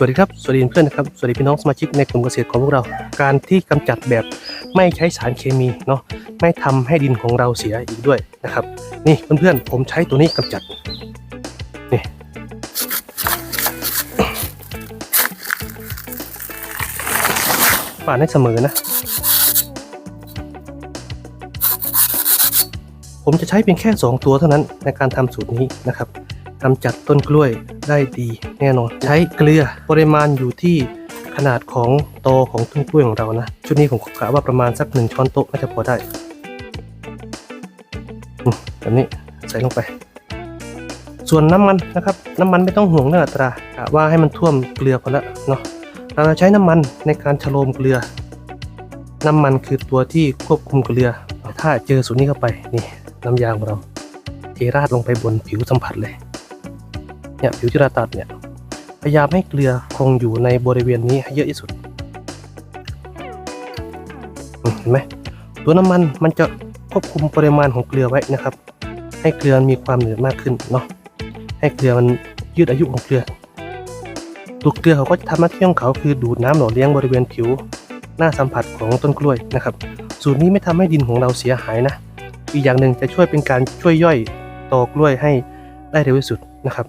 สวัสดีครับสวัสดีเพื่อนนะครับสวัสดีพี่น้องสมาชิกในกลุ่มเกษตรของพวกเรา การที่กำจัดแบบไม่ใช้สารเคมีเนาะไม่ทำให้ดินของเราเสียอีกด้วยนะครับ นี่เพื่อนๆผมใช้ตัวนี้กำจัดนี่ป่านให้เสมอนะ ผมจะใช้เพียงแค่ 2 ตัวเท่านั้นในการทำสูตรนี้นะครับ กำจัดต้นกล้วยได้ดีแน่นอน ใช้เกลือปริมาณอยู่ที่ขนาดของโตของต้นกล้วยของเรานะ ชุดนี้ผมกะว่าประมาณสักหนึ่งช้อนโต๊ะน่าจะพอได้แบบนี้ใส่ลงไป ส่วนน้ำมันนะครับ น้ำมันไม่ต้องห่วงเรื่องอัตรากะว่าให้มันท่วมเกลือพอละเนาะเราจะใช้น้ำมันในการชโลมเกลือ น้ำมันคือตัวที่ควบคุมเกลือ ถ้าเจอสูตรนี้เข้าไปนี่น้ำยางของเราเทราดลงไปบนผิวสัมผัสเลย เนี่ยผิวที่เราตัดเนี่ยพยายามให้เกลือคงอยู่ในบริเวณนี้ให้เยอะที่สุดเห็นไหมตัวน้ำมันมันจะควบคุมปริมาณของเกลือไว้นะครับ ให้เกลือมีความหนืดมากขึ้นเนาะให้เกลือมันยืดอายุของเกลือตัวเกลือเขาก็จะทำหน้าที่ของเขาคือดูดน้ำหล่อเลี้ยงบริเวณผิว หน้าสัมผัสของต้นกล้วยนะครับ สูตรนี้ไม่ทำให้ดินของเราเสียหายนะ อีกอย่างหนึ่งจะช่วยเป็นการช่วยย่อยตอกล้วยให้ได้เร็วที่สุดนะครับ